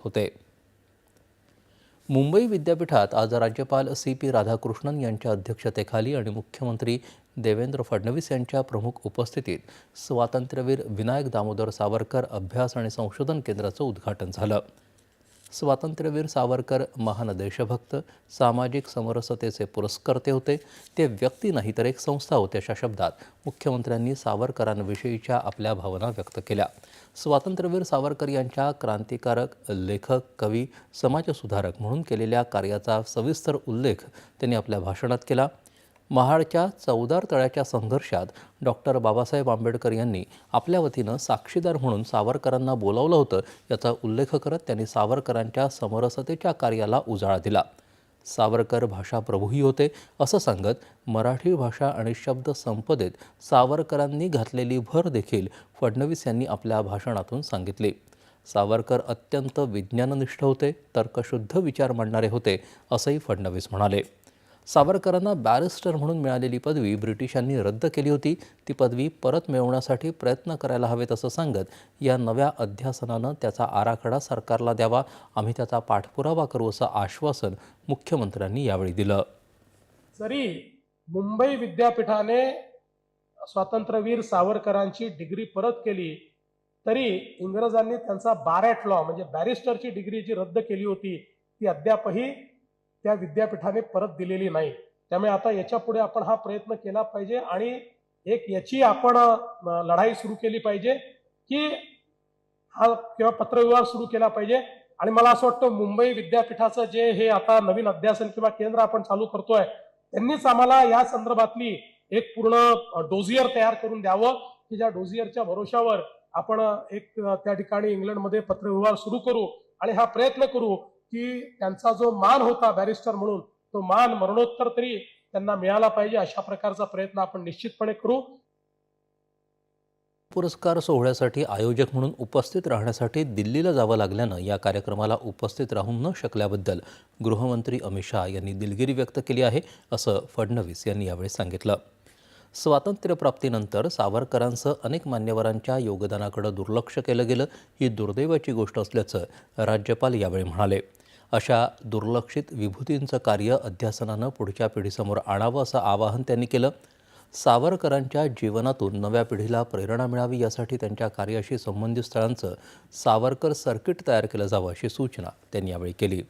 होते. मुंबई विद्यापीठात आज राज्यपाल सी पी राधाकृष्णन यांच्या अध्यक्षतेखाली आणि मुख्यमंत्री देवेंद्र फडणवीस यांच्या प्रमुख उपस्थितीत स्वातंत्र्यवीर विनायक दामोदर सावरकर अभ्यास आणि संशोधन केंद्राचं उद्घाटन झालं. स्वातंत्र्यवीर सावरकर महान देशभक्त सामाजिक समरसतेचे पुरस्कर्ते होते. ते व्यक्ती नाही तर एक संस्था होते अशा शब्दात मुख्यमंत्र्यांनी सावरकरांविषयीच्या आपल्या भावना व्यक्त केल्या. स्वातंत्र्यवीर सावरकर यांच्या क्रांतिकारक लेखक कवी समाजसुधारक म्हणून केलेल्या कार्याचा सविस्तर उल्लेख त्यांनी आपल्या भाषणात केला. महाडच्या चौदार तळ्याच्या संघर्षात डॉक्टर बाबासाहेब आंबेडकर यांनी आपल्या वतीनं साक्षीदार म्हणून सावरकरांना बोलावलं होतं याचा उल्लेख करत त्यांनी सावरकरांच्या समरसतेच्या कार्याला उजाळा दिला. सावरकर भाषा प्रभूही होते असं सांगत मराठी भाषा आणि शब्द संपदेत सावरकरांनी घातलेली भर देखील फडणवीस यांनी आपल्या भाषणातून सांगितली. सावरकर अत्यंत विज्ञाननिष्ठ होते तर्कशुद्ध विचार मांडणारे होते असंही फडणवीस म्हणाले. सावरकरांना बॅरिस्टर म्हणून मिळालेली पदवी ब्रिटिशांनी रद्द केली होती. ती पदवी परत मिळवण्यासाठी प्रयत्न करायला हवेत असं सांगत या नव्या अध्यासनानं त्याचा आराखडा सरकारला द्यावा. आम्ही त्याचा पाठपुरावा करू असं आश्वासन मुख्यमंत्र्यांनी यावेळी दिलं. जरी मुंबई विद्यापीठाने स्वातंत्र्यवीर सावरकरांची डिग्री परत केली तरी इंग्रजांनी त्यांचा बारॅट लॉ म्हणजे बॅरिस्टरची डिग्री जी रद्द केली होती ती अद्यापही त्या विद्यापीठाने परत दिलेली नाही. त्यामुळे आता याच्यापुढे आपण हा प्रयत्न केला पाहिजे आणि एक याची आपण लढाई सुरू केली पाहिजे की हा किंवा पत्रव्यवहार सुरू केला पाहिजे. आणि मला असं वाटतं मुंबई विद्यापीठाचं जे हे आता नवीन अध्यासन किंवा केंद्र आपण चालू करतोय त्यांनीच आम्हाला या संदर्भातली एक पूर्ण डोझियर तयार करून द्यावं की ज्या डोझियरच्या भरोशावर आपण एक त्या ठिकाणी इंग्लंडमध्ये पत्रव्यवहार सुरू करू आणि हा प्रयत्न करू की त्यांचा जो मान होता बॅरिस्टर म्हणून तो मान मरणोत्तर तरी त्यांना मिळाला पाहिजे अशा प्रकारचा प्रयत्न आपण निश्चितपणे करू. पुरस्कार सोहळ्यासाठी आयोजक म्हणून उपस्थित राहण्यासाठी दिल्लीला जावं लागल्यानं या कार्यक्रमाला उपस्थित राहू न शकल्याबद्दल गृहमंत्री अमित शहा यांनी दिलगिरी व्यक्त केली आहे असं फडणवीस यांनी यावेळी सांगितलं. स्वातंत्र्यप्राप्तीनंतर सावरकरांसह अनेक मान्यवरांच्या योगदानाकडे दुर्लक्ष केलं गेलं ही दुर्दैवाची गोष्ट असल्याचं राज्यपाल यावेळी म्हणाले. अशा दुर्लक्षित विभूतींचं कार्य अध्यासनानं पुढच्या पिढीसमोर आणावं असं आवाहन त्यांनी केलं. सावरकरांच्या जीवनातून नव्या पिढीला प्रेरणा मिळावी यासाठी त्यांच्या कार्याशी संबंधित स्थळांचं सावरकर सर्किट तयार केलं जावं अशी सूचना त्यांनी यावेळी केली.